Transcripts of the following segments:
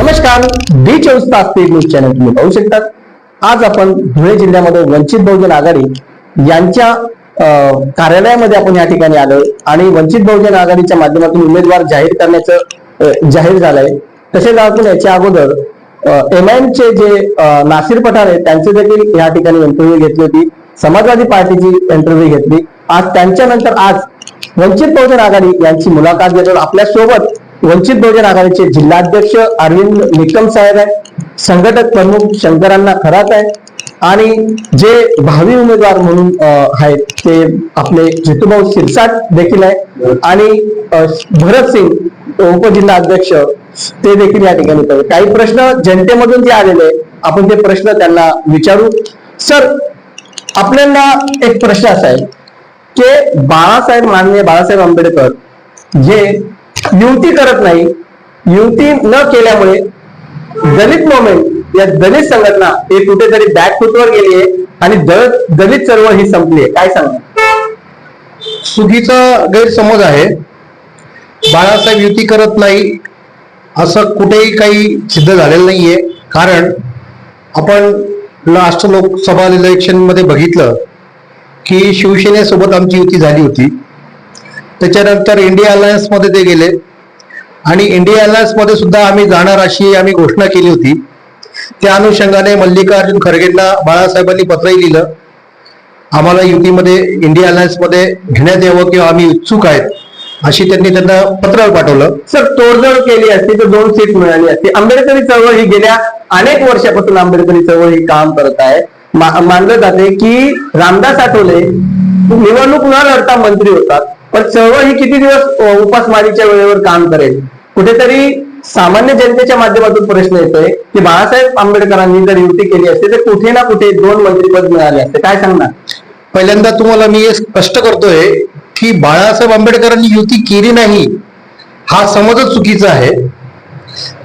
नमस्कार डी चोवीस तास न्यूज चॅनल तुम्ही पाहू शकतात. आज आपण धुळे जिल्ह्यामध्ये वंचित बहुजन आघाडी यांच्या अं, कार्यालयामध्ये आपण या ठिकाणी आलोय. आणि वंचित बहुजन आघाडीच्या माध्यमातून उमेदवार जाहीर करण्याचं जाहीर झालंय. तसेच आपण याच्या अगोदर एम चे जे नासिर पठार आहेत त्यांचे देखील या ठिकाणी इंटरव्ह्यू घेतली होती. समाजवादी पार्टीची इंटरव्ह्यू घेतली. आज त्यांच्यानंतर आज वंचित बहुजन आघाडी यांची मुलाखत घेतो आपल्यासोबत वंचित बहुजन आघाडीचे जिल्हाध्यक्ष अरविंद निकम साहेब आहेत. संघटक प्रमुख शंकरांना खरात आहे. आणि जे भावी उमेदवार म्हणून आहेत ते आपले जितूभाऊ शिरसाट देखील आहे आणि भरत सिंग उपजिल्हा अध्यक्ष ते देखील या ठिकाणी काही प्रश्न जनतेमधून जे आलेले आपण ते प्रश्न त्यांना विचारू. सर आपल्याला एक प्रश्न असा आहे की बाळासाहेब माननीय बाळासाहेब आंबेडकर जे युती करत नाही. युती न केल्यामुळे दलित मुवमेंट या दलित संघटना हे कुठेतरी बॅकफुटवर गेली आहे आणि दलित दलित चळवळ ही संपली आहे. काय सांग? चुकीचा गैरसमज आहे. बाळासाहेब युती करत नाही असं कुठेही काही सिद्ध झालेलं नाहीये. कारण आपण लास्ट लोकसभा इलेक्शनमध्ये बघितलं की शिवसेनेसोबत आमची युती झाली होती. त्याच्यानंतर इंडिया अलायन्समध्ये ते गेले. आणि इंडिया अलायन्समध्ये सुद्धा आम्ही जाणार अशी आम्ही घोषणा केली होती. त्या अनुषंगाने मल्लिकार्जुन खरगेंना बाळासाहेबांनी पत्रही लिहिलं. आम्हाला युतीमध्ये इंडिया अलायन्समध्ये घेण्यात यावं किंवा आम्ही इच्छुक आहेत अशी त्यांनी त्यांना पत्र पाठवलं. सर तोडजोड केली असती तर दोन सीट मिळाली असती. आंबेडकरी चळवळ ही गेल्या अनेक वर्षापासून आंबेडकरी चळवळ ही काम करत आहे. मानलं जाते की रामदास आठवले निवडणूक न लढता मंत्री होतात. पण चळवळ ही किती दिवस उपासमारीच्या वेळेवर काम करेल? कुठेतरी सामान्य जनतेच्या माध्यमातून प्रश्न येतोय की बाळासाहेब आंबेडकरांनी जर युती केली असते तर कुठे ना कुठे दोन मंत्रीपद मिळाले असते. काय सांगणार? पहिल्यांदा तुम्हाला मी स्पष्ट करतोय की बाळासाहेब आंबेडकरांनी युती केली नाही हा समजच चुकीचा आहे.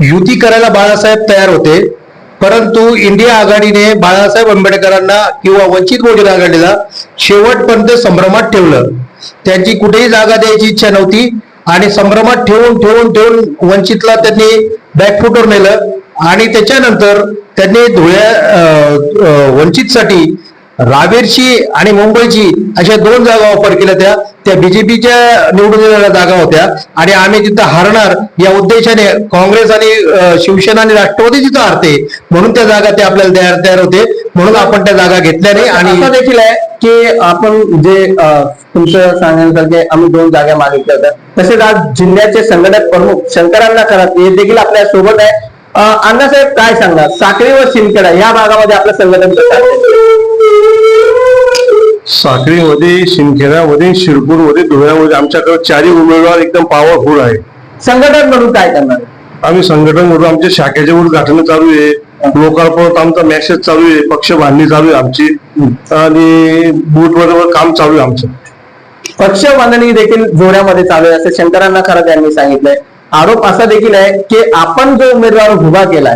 युती करायला बाळासाहेब तयार होते परंतु इंडिया आघाडीने बाळासाहेब आंबेडकरांना किंवा वंचित बहुजन आघाडीला शेवटपर्यंत संभ्रमात ठेवलं. त्यांची कुठेही जागा द्यायची इच्छा नव्हती आणि संभ्रमात ठेवून ठेवून ठेवून वंचितला त्यांनी बॅकफुटवर नेलं. आणि त्याच्यानंतर त्यांनी धुळ्या वंचितसाठी रावेरची आणि मुंबईची अशा दोन जागा ऑफर केल्या त्या. त्या बीजेपीच्या निवडून येणाऱ्या जागा होत्या. आणि आम्ही तिथं हारणार या उद्देशाने काँग्रेस आणि शिवसेना आणि राष्ट्रवादी तिथं हारते म्हणून त्या जागा ते आपल्याला तयार तयार होते. म्हणून आपण त्या जागा घेतल्या नाही आणि देखील आहे. की आपण जे तुमचं सांगण्यासारखे आम्ही दोन जागा मागितल्या होत्या. तसेच आज जिल्ह्याचे संघटक प्रमुख शंकरांना करत हे देखील आपल्यासोबत आहे. अण्णासाहेब काय सांगणार? साखळी व शिंदखेडा या भागामध्ये आपलं संघटन? साखळीमध्ये शिंदखेड्यामध्ये शिरपूरमध्ये धुळ्यामध्ये आमच्याकडे चारही उमेदवार एकदम पॉवरफुल आहे संघटक म्हणून काय करणार? आम्ही संघटन म्हणून आमच्या शाखेच्या उद्घाटन चालू आहे. लोकार्पणात आमचा मेसेज चालू आहे. पक्ष बांधणी चालू आहे आमची. आणि बूथ बरोबर काम चालू आहे आमचं. पक्ष बांधणी देखील जोड्यामध्ये चालू आहे असं शंकरांना खरं यांनी सांगितलंय. आरोप असा देखील आहे की आपण जो उमेदवार उभा केलाय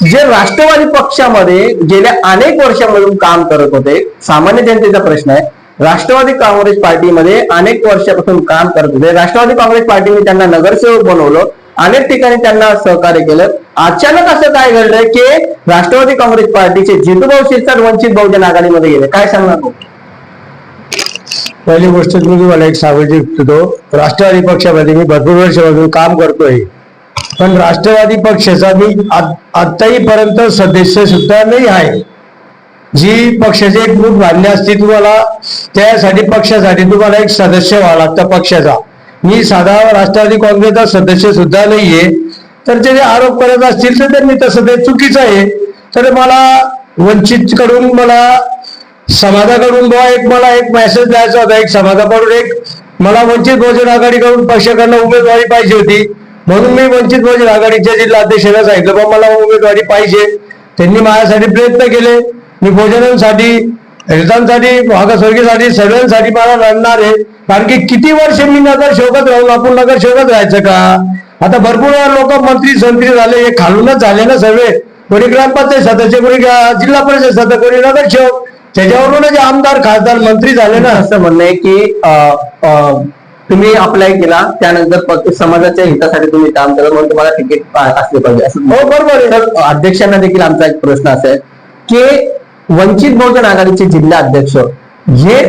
जे राष्ट्रवादी पक्षामध्ये गेल्या अनेक वर्षांमधून काम करत होते सामान्य जनतेचा प्रश्न आहे राष्ट्रवादी काँग्रेस पार्टीमध्ये अनेक वर्षापासून काम करत होते. राष्ट्रवादी काँग्रेस पार्टीने त्यांना नगरसेवक बनवलं अनेक ठिकाणी त्यांना सहकार्य केलं. अचानक असं काय घडलंय की राष्ट्रवादी काँग्रेस पार्टीचे जितूभाऊ शिरसाट वंचित बहुजन आघाडीमध्ये गेले. काय सांगणार भाऊ? पहिली गोष्ट म्हणजे मी तुम्हाला एक सांगू इच्छितो राष्ट्रवादी पक्षामध्ये मी भरपूर वर्षापासून काम करतोय. पण राष्ट्रवादी पक्षाचा मी आताही पर्यंत सदस्य सुद्धा नाही आहे. जी पक्षाचे एक ग्रुप बांधली असते तुम्हाला त्यासाठी पक्षासाठी तुम्हाला एक सदस्य व्हावा लागतं पक्षाचा. मी साधा राष्ट्रवादी काँग्रेसचा सदस्य सुद्धा नाहीये. तर जे आरोप करत असतील तर त्यांनी तसं ते चुकीचं आहे. तर मला वंचित कडून मला समाजाकडून बुवा एक मला एक मेसेज द्यायचा होता एक समाजाकडून एक. मला वंचित बहुजन आघाडीकडून पक्षाकडनं उमेदवारी पाहिजे होती. म्हणून मी वंचित बहुजन आघाडीच्या जिल्हा अध्यक्षांना सांगितलं बा मला उमेदवारी पाहिजे. त्यांनी माझ्यासाठी प्रयत्न केले. मी भोजनांसाठी रिटांसाठी मागासवर्गीसाठी सगळ्यांसाठी मला लढणार आहे. कारण की किती वर्ष मी नगर शोकत राहून आपण नगर शोकत राहायचं का? आता भरपूर लोक मंत्री संत्री झाले हे खालूनच झाले ना सगळे. कोणी ग्रामपंचायत सदस्य कोणी जिल्हा परिषद सदस्य कोणी नगरसेवक त्याच्यावरूनच आमदार खासदार मंत्री झाले ना. असं म्हणणं आहे की तुम्ही अप्लाय केला त्यानंतर समाजाच्या हितासाठी तुम्ही काम केलं म्हणून तुम्हाला तिकीट असले पाहिजे. असं हो बरोबर अध्यक्षांना देखील आमचा एक प्रश्न असा आहे की वंचित बहुजन आघाडीचे जिल्हा अध्यक्ष हे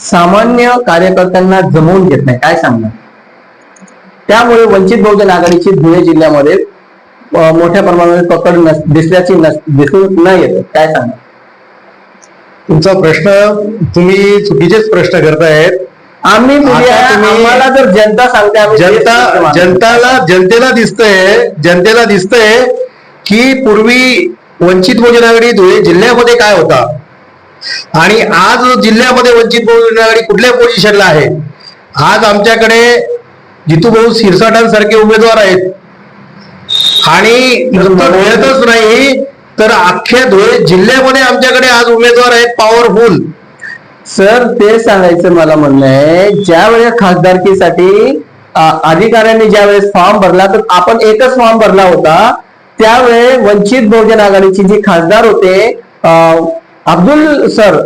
सामान्य कार्यकर्त्यांना जमवून घेत नाही. काय सांगणार? त्यामुळे वंचित बहुजन आघाडीची धुळे जिल्ह्यामध्ये मोठ्या प्रमाणात पकड नस दिसल्याची नस दिसून न येते. काय सांगणार? तुमचा प्रश्न तुम्ही चुकीचेच प्रश्न करतायत. आम्ही आम्हाला जर जनता सांगते जनता. जनताला जनतेला दिसतंय जनतेला दिसतंय की पूर्वी वंचित बहुजन आघाडी धुळे जिल्ह्यामध्ये काय होता? आणि आज जिल्ह्यामध्ये वंचित बहुजन आघाडी कुठल्या पोझिशनला आहे? आज आमच्याकडे जितूभाऊ सिरसाटांसारखे उमेदवार आहेत. आणि मिळतच नाही तर अख्ख्या धुळे जिल्ह्यामध्ये आमच्याकडे आज उमेदवार आहेत पॉवरफुल. सर ते सांगायचं मला म्हणणं आहे ज्या वेळेस खासदारकीसाठी अधिकाऱ्यांनी ज्या वेळेस फॉर्म भरला तर आपण एकच फॉर्म भरला होता त्यावेळे वंचित बहुजन आघाडीचे जे खासदार होते अब्दुल सर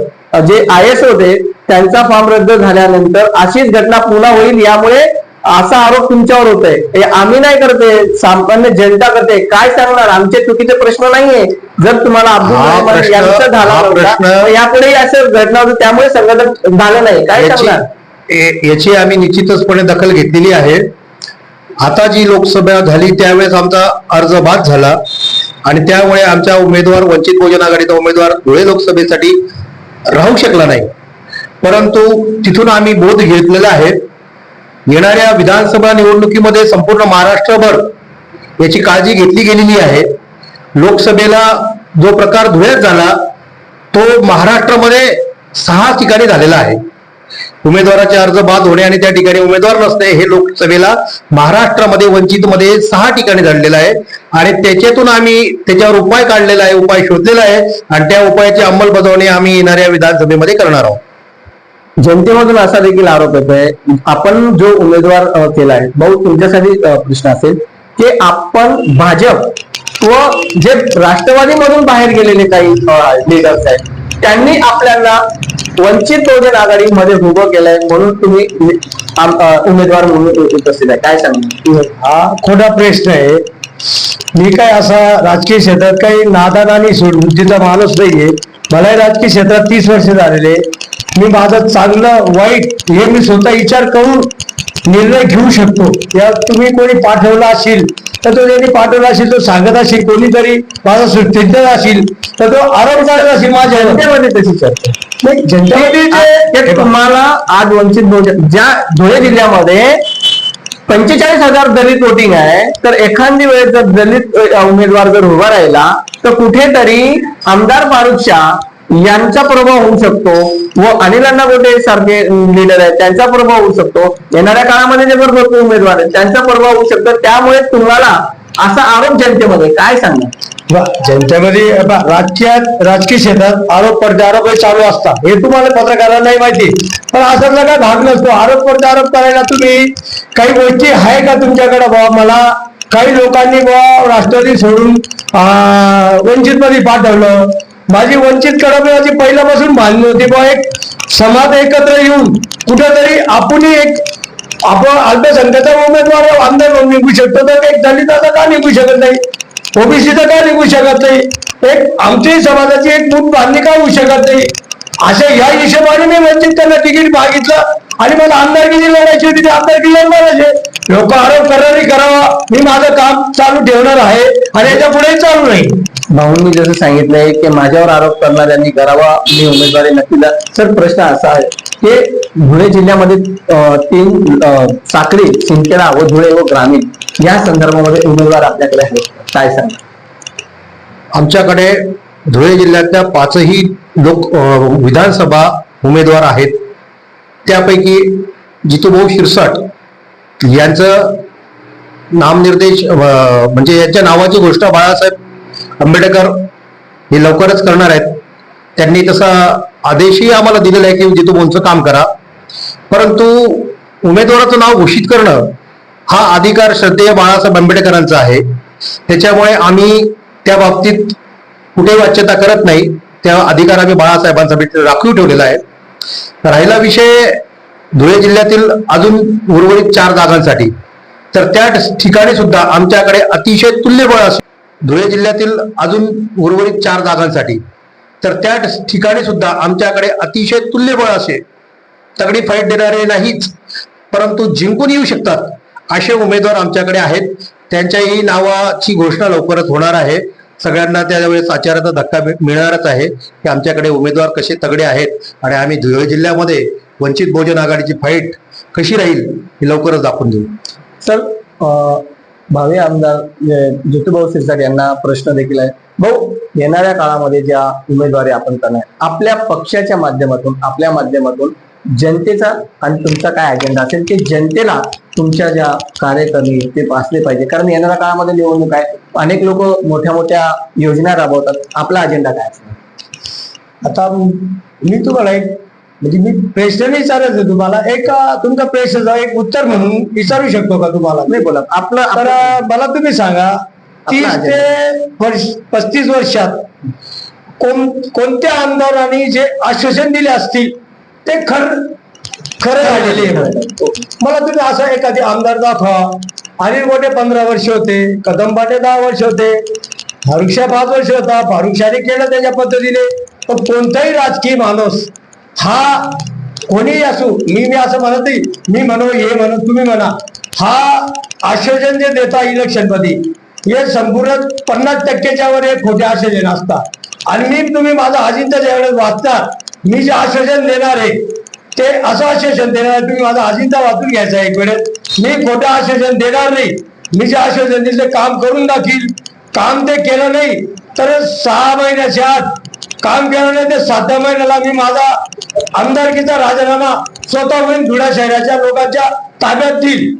जे आय एस होते त्यांचा फॉर्म रद्द झाल्यानंतर अशीच घटना पुन्हा होईल यामुळे असा आरोप तुमच्यावर होतोय. आम्ही नाही करते सामान्य जनता करते. काय सांगणार? आमचे चुकीचे प्रश्न नाहीये. जर तुम्हाला अब्दुल यांचं झाला प्रश्न- यापुढेही असं घटना होती त्यामुळे संघटन झालं नाही. काय सांगणार? याची आम्ही निश्चितचपणे दखल घेतलेली आहे. आता जी लोकसभा झाली त्यावेळेस आमचा अर्ज बाद झाला. आणि त्यामुळे आमच्या उमेदवार वंचित बहुजन आघाडीचा उमेदवार धुळे लोकसभेसाठी राहू शकला नाही. परंतु तिथून आम्ही बोध घेतलेला आहे. येणाऱ्या विधानसभा निवडणुकीमध्ये संपूर्ण महाराष्ट्रभर याची काळजी घेतली गेलेली आहे. लोकसभेला जो प्रकार धुळ्यात झाला तो महाराष्ट्रामध्ये सहा ठिकाणी झालेला आहे. उमेदवाराचे अर्ज बाद होणे आणि त्या ठिकाणी उमेदवार नसणे हे लोकसभेला महाराष्ट्रामध्ये वंचितमध्ये सहा ठिकाणी घडलेलं आहे. आणि त्याच्यातून आम्ही त्याच्यावर उपाय काढलेला आहे उपाय शोधलेला आहे. आणि त्या उपायाची अंमलबजावणी आम्ही येणाऱ्या विधानसभेमध्ये करणार आहोत. जनतेमधून असा देखील आरोप येतोय आपण जो उमेदवार केला केलाय भाऊ तुमच्यासाठी प्रश्न असेल की आपण भाजप व जे राष्ट्रवादीमधून बाहेर गेलेले काही लिडर्स आहेत त्यांनी आपल्याला वंचित बहुजन आघाडीमध्ये उभं केलंय म्हणून तुम्ही उमेदवार म्हणून उपस्थित आहे. काय सांगणार? हा खोटा प्रश्न आहे. मी काय असा राजकीय क्षेत्रात काही नादान आणि सुरुचीचा माणूस नाहीये मलाही राजकीय क्षेत्रात तीस वर्ष झालेले. मी माझं चांगलं वाईट हे मी स्वतः विचार करून निर्णय घेऊ शकतो. या तुम्ही कोणी पाठवला असेल तर तो ज्यांनी पाठवला असेल तो सांगत असेल कोणीतरी माझा सुचिंतन असेल तर तो आरोप करत असेल माझ्यावर जनतेमध्ये तशी चर्चा. नाही जनतेमध्ये तुम्हाला आज वंचित बहुजन ज्या धुळे जिल्ह्यामध्ये पंचेचाळीस हजार दलित वोटिंग आहे तर एखादी वेळेस जर दलित उमेदवार जर उभा राहिला तर कुठेतरी आमदार फारुख शाह यांचा प्रभाव होऊ शकतो व अनिल अण्णा गोटे सारखे लिडर आहेत त्यांचा प्रभाव होऊ शकतो. येणाऱ्या काळामध्ये जे भरपूर उमेदवार आहेत त्यांचा प्रभाव होऊ शकतो. त्यामुळे तुम्हाला असा आरोप जनतेमध्ये काय सांगणार? जनतेमध्ये राजकीयात राजकीय क्षेत्रात आरोप प्रत्यारोप हे चालू असतात. हे तुम्हाला पत्रकारांना नाही माहिती. पण असातला काय भाग नसतो आरोप प्रत्यारोप करायला तुम्ही काही गोष्टी आहे का तुमच्याकडे बाबा मला काही लोकांनी बाबा राष्ट्रवादी सोडून वंचित मध्ये पाठवलं. माझी वंचित कडबची पहिल्यापासून बांधली होती. बा एक समाज एकत्र येऊन कुठेतरी आपणही एक आपण अल्पसंख्याचा उमेदवार आमदार म्हणून निघू शकतो. तर एक दलिताचा का निघू शकत नाही? ओबीसीचा का निघू शकत नाही? एक आमच्याही समाजाची एक मूठ बांधणी का होऊ शकत नाही? अशा या हिशोबाने मी वंचित त्यांना तिकीट मागितलं. आणि मला आमदारकी लढायची होती ती आमदारकी आहे लोक आरोप करणारी करावा. मी माझं काम चालू ठेवणार आहे. आणि याच्यापुढे चालू नाही भाऊंनी जसं सांगितलंय की माझ्यावर आरोप करणाऱ्यांनी करावा. मी उमेदवारी नक्की सर प्रश्न असा आहे की धुळे जिल्ह्यामध्ये तीन अं, साक्री सिंदखेडा व धुळे व ग्रामीण या संदर्भामध्ये उमेदवार आपल्याकडे आहेत. काय सांगा आमच्याकडे धुळे जिल्ह्यातल्या पाचही लोक विधानसभा उमेदवार आहेत. त्यापैकी जितूभाऊ शिरसाट यांचं नामनिर्देश म्हणजे यांच्या नावाची घोषणा बाळासाहेब आंबेडकर हे लवकरच करणार आहेत. त्यांनी तसा आदेशही आम्हाला दिलेला आहे की जितूभाऊंचं काम करा. परंतु उमेदवाराचं नाव घोषित करणं हा अधिकार श्रद्धेय बाळासाहेब आंबेडकरांचा आहे. त्याच्यामुळे आम्ही त्या बाबतीत कुठेही वाच्यता करत नाही. त्या अधिकार आम्ही बाळासाहेबांसाठी राखीव ठेवलेला आहे. राहिला विषय धुळे जिल्ह्यातील अजून उर्वरित चार जागांसाठी. तर त्या ठिकाणी सुद्धा आमच्याकडे अतिशय तुल्यबळ असे धुळे जिल्ह्यातील अजून उर्वरित चार जागांसाठी. तर त्या ठिकाणी सुद्धा आमच्याकडे अतिशय तुल्यबळ असे तगडी फाईट देणारे नाहीच परंतु जिंकून येऊ शकतात असे उमेदवार आमच्याकडे आहेत. त्यांच्याही नावाची घोषणा लवकरच होणार आहे. सगळ्यांना त्यावेळेस आचाराचा धक्का मिळणारच आहे की आमच्याकडे उमेदवार कसे तगडे आहेत आणि आम्ही धुळे जिल्ह्यामध्ये वंचित बहुजन आघाडीची फाईट कशी राहील हे लवकरच दाखवून देऊ. सर अं, भावी आमदार ज्योतिभाऊ सिरसाट यांना प्रश्न देखील आहे. भाऊ येणाऱ्या काळामध्ये ज्या उमेदवारी आपण करणार आपल्या पक्षाच्या माध्यमातून आपल्या माध्यमातून जनतेचा आणि तुमचा काय अजेंडा असेल ते जनतेला तुमच्या ज्या कार्यकर्ते ते असले पाहिजे. कारण येणाऱ्या काळामध्ये निवडणूक आहे. अनेक लोक मोठ्या मोठ्या योजना राबवतात. आपला अजेंडा काय असणार? आता मी तुम्हाला एक म्हणजे मी प्रश्न नाही विचारायचं तुम्हाला. एक तुमचा प्रश्नाचं एक उत्तर म्हणून विचारू शकतो का तुम्हाला? नाही बोला. आपलं तर मला तुम्ही सांगा तीस ते वर्ष पस्तीस वर्षात कोण कोणत्या आमदारांनी जे आश्वासन दिले असतील ते खर खरं झालेले आहे. मला तुम्ही असं एखादी आमदार दाखवा. अनिल गोटे पंधरा वर्ष होते कदमबाटे दहा वर्ष होते फारुख शाह पाच वर्ष होता फारुख शाहने केलं त्याच्या पद्धतीने. पण कोणताही राजकीय माणूस हा कोणीही असू मी मी असं म्हणत नाही मी म्हणू हे म्हणू तुम्ही म्हणा हा आश्वासन जे देता इलेक्शन हे संपूर्ण पन्नास टक्क्याच्या वर हे खोटे आश्वासन असतात. आणि मी तुम्ही माझा अजिंता ज्यावेळेस वाचता मी जे आश्वासन देणार आहे ते असं आश्वासन देणार आहे, तुम्ही माझा अजिंता वाचून घ्यायचा एक वेळेस मी खोटं आश्वासन देणार नाही. मी जे आश्वासन दिले काम करून दाखील. काम ते केलं नाही तर सहा महिन्याच्या आत काम केलं नाही ते सातव्या महिन्याला मी माझा आमदारकीचा राजीनामा स्वतःहून धुळ्या शहराच्या लोकांच्या ताब्यात देईल.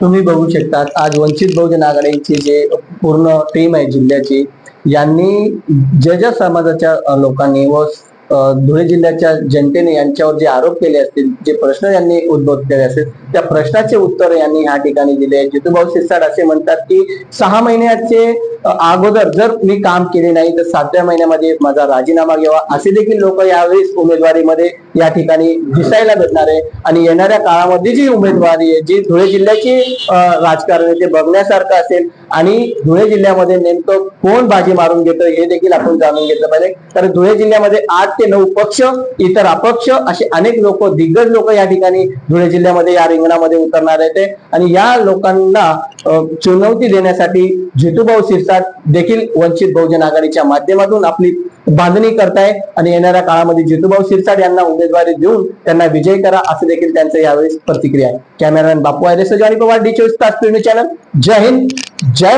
तुम्ही बघू शकता आज वंचित बहुजन आघाडीची जे पूर्ण टीम आहे जिल्ह्याची यांनी ज्या ज्या समाजाच्या लोकांनी व धुळे जिल्ह्याच्या जनतेने यांच्यावर जे आरोप केले असतील जे प्रश्न यांनी उद्भव केले असतील त्या प्रश्नाचे उत्तर यांनी ह्या ठिकाणी दिले. जितूभाऊ शिरसाट असे म्हणतात की सहा महिन्याचे अगोदर जर मी काम केले नाही तर सातव्या महिन्यामध्ये माझा राजीनामा घ्यावा असे देखील लोक यावेळेस उमेदवारीमध्ये या ठिकाणी दिसायला भेटणार आहे. आणि येणाऱ्या काळामध्ये जी उमेदवारी आहे जी धुळे जिल्ह्याची राजकारण आहे ते बघण्यासारखं असेल आणि धुळे जिल्ह्यामध्ये नेमकं कोण बाजी मारून घेतं हे देखील आपण जाणून घेतलं पाहिजे. कारण धुळे जिल्ह्यामध्ये आठ ते नऊ पक्ष इतर अपक्ष असे अनेक लोक दिग्गज लोक या ठिकाणी धुळे जिल्ह्यामध्ये या रिंगणामध्ये उतरणार आहेत आणि या लोकांना चुनौती चुनवती देण्यासाठी जितूभाऊ सिरसाट देखील वंचित बहुजन आघाडीच्या माध्यमातून आपली बांधणी करताय आणि येणाऱ्या काळामध्ये जितूभाऊ शिरसाट यांना उमेदवारी देऊन त्यांना विजय करा असं देखील त्यांचं यावेळी प्रतिक्रिया आहे. कॅमेरामॅन बापू आहे सजानी पवार डी चोवीस तास चॅनल जय हिंद जय